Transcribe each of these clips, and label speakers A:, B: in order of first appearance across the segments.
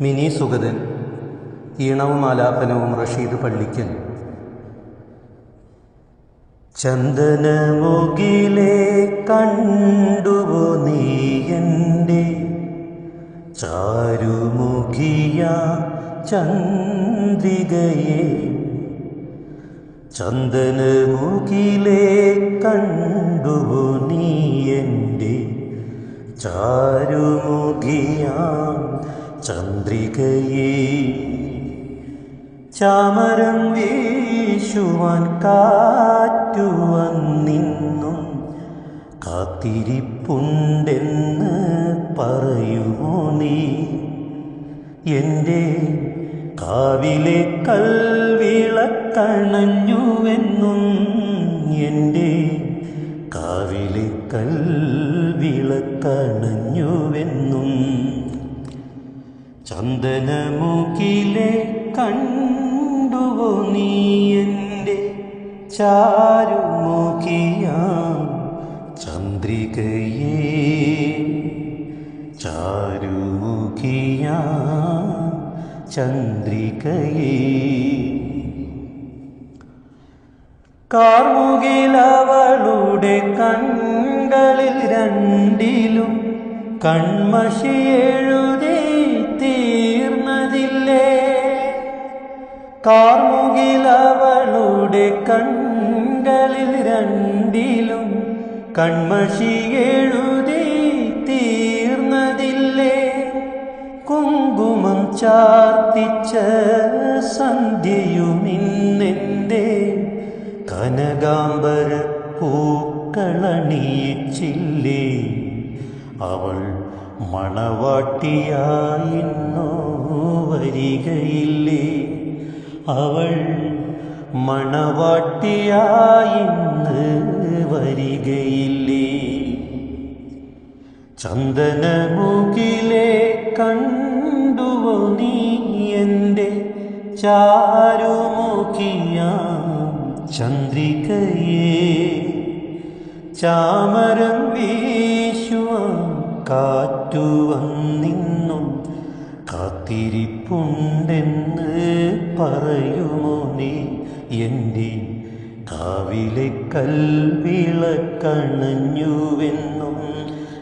A: Mini Sugathan ഈണവും ആലാപനവും റഷീദ് പള്ളിക്കൽ. ചന്ദനമുകിലെ കണ്ടുവോ നീ എന്റെ ചാരുമുഖിയ ചന്ദ്രികയെ? ചന്ദനമുകിലെ കണ്ടുവോ നീ എന്റെ ചാരുമുഖിയ ചന്ദ്രികയെ ചാമരം വീശുവാൻ കാറ്റു വന്നിന്നും കാത്തിരിപ്പുണ്ടെന്ന് പറയുമോ നീ? എന്റെ കാവിലെ കൽവിളക്കണഞ്ഞുവെന്നും എന്റെ കാവിലെ കൽവിളക്കണഞ്ഞുവെന്നും ചന്ദനമുകിലെ കണ്ടുവോ നീ എന്റെ ചാരുമുഖിയാം? ചന്ദ്രികയെ ചാരുമുഖിയാം ചന്ദ്രികയെ. കാർമുകിലവളുടെ കണ്ണുകളിൽ രണ്ടിലും കൺമശി എഴുതി തീർന്നതില്ലേ? കാർമുകിലവളുടെ കണ്ണുകളിൽ രണ്ടിലും കൺമഷി എഴുതി തീർന്നതില്ലേ? കുങ്കുമം ചാർത്തിച്ച സന്ധ്യയുമിന്നെന്റെ കനകാംബര പൂക്കളണിയിച്ചില്ലേ? അവൾ മണവാട്ടിയായിന്നോ വരികയില്ലേ? അവൾ മണവാട്ടിയായിന്ന് വരികയില്ലേ? ചന്ദനമുകിലെ കണ്ടുവോ നീ എന്റെ ചാരുമുഖിയാം ചന്ദ്രികയെ? ചാമരം വീശുവാൻ കാറ്റു വന്നിന്നും കാത്തിരിപ്പുണ്ടെന്ന് പറയുമോ നീ? എന്റെ കാവിലെ കൽവിളക്കണഞ്ഞുവെന്നും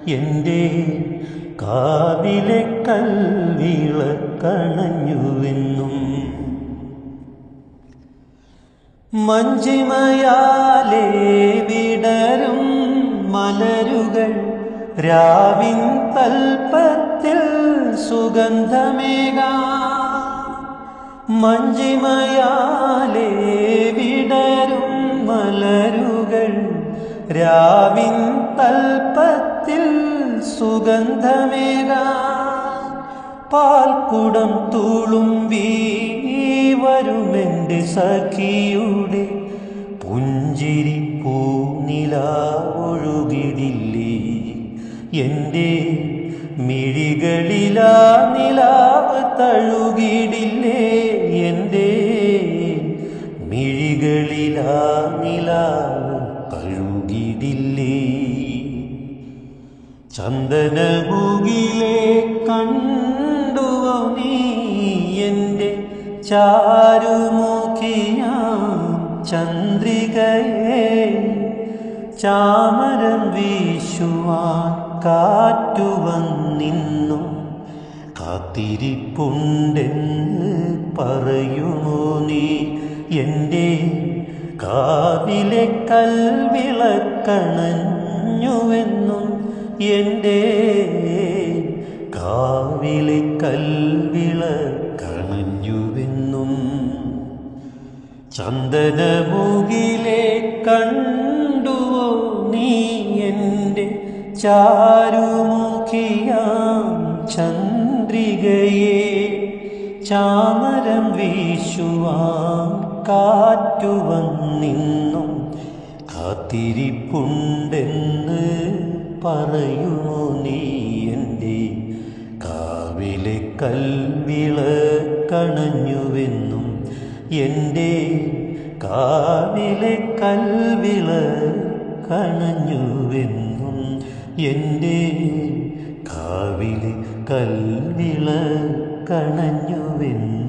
A: എന്റെ കാവിലെ കൽവിളക്കണഞ്ഞുവെന്നും മഞ്ചിമയാലേ വിട രാവിൻ തൽപ്പത്തിൽ സുഗന്ധമേക. മഞ്ജിമയാലേ വിടരും മലരുകൾ. രാവിൻ തൽപ്പത്തിൽ സുഗന്ധമേക. പാൽക്കുടം തുളുമ്പി വരുമെന്റെ സഖിയുടെ പുഞ്ചിരി പൂനില എന്റെ മിഴികളിലാ നിലാവ് തഴുകിടില്ലേ എന്റെ മിഴികളിലാ നിലാവ് തഴുകിടില്ലേ ചന്ദനമുകിലെ കണ്ടുവോ നീ എന്റെ ചാരുമുഖിയ ചന്ദ്രികയെ? ചാമരം വീശുവാൻ കാറ്റു വന്നിന്നും കാത്തിരിപ്പുണ്ടെന്ന് പറയുമോ നീ? എന്റെ കാവിലെ കൽവിളക്കണഞ്ഞുവെന്നും എന്റെ കാവിലെ കൽവിളക്കണഞ്ഞുവെന്നും ചന്ദനമുകിലെ കണ്ടുവോ നീ എന്റെ ചാരുമുഖിയാം ചന്ദ്രികയെ. ചാമരം വീശുവാൻ കാറ്റുവന്നിന്നും കാത്തിരിപ്പുണ്ടെന്ന് പറയുമോ നീ എന്റെ. കാവിലെ കൽവിള കണഞ്ഞുവെന്നും എന്റെ. കാവിലെ കൽവിളക്കണഞ്ഞുവെന്നും എന്റെ കാവിലെ കൽവിള കണഞ്ഞുവെന്ന്